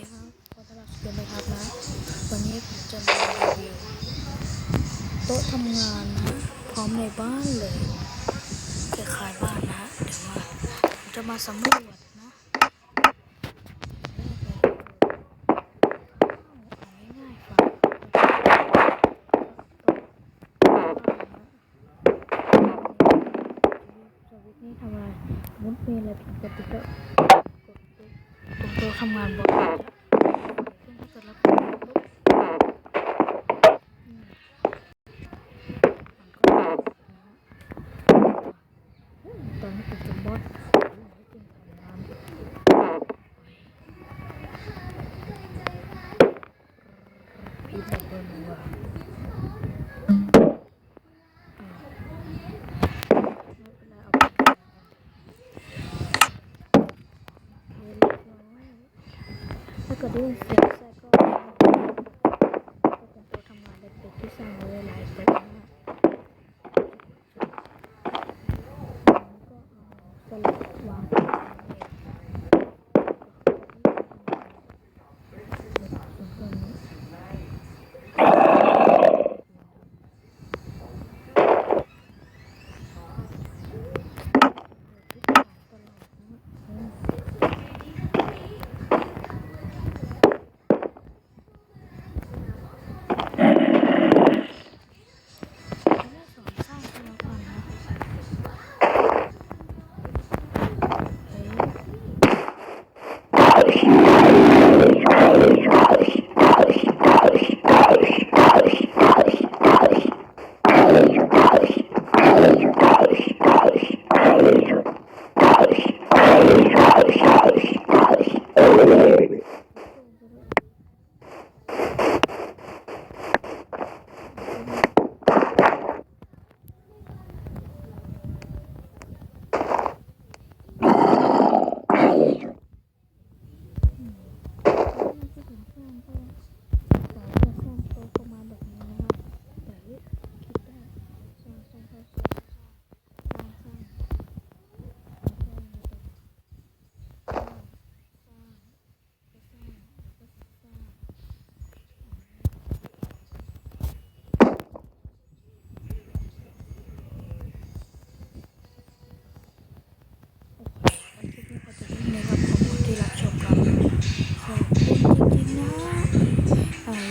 ดีครับขอต้อนรับสู่เกมไปครับนะ วันนี้ผมจะมารีวิวโต๊ะทำงานนะ พร้อมในบ้านเลยคล้ายๆบ้านนะเดี๋ยวมาผมจะมาสำรวจนะง่ายๆฟังสวิตช์นี่ทำอะไรมุดเมนอะไรผิดปกติก็กดปุ๊บ Look at this.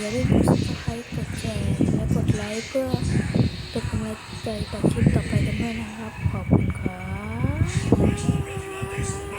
อย่าลืมกดซับสไครต์กดแชร์และกดไลค์เพื่อเป็นกำลังใจต่อคลิปต่อไปกันด้วยนะครับ ขอบคุณครับ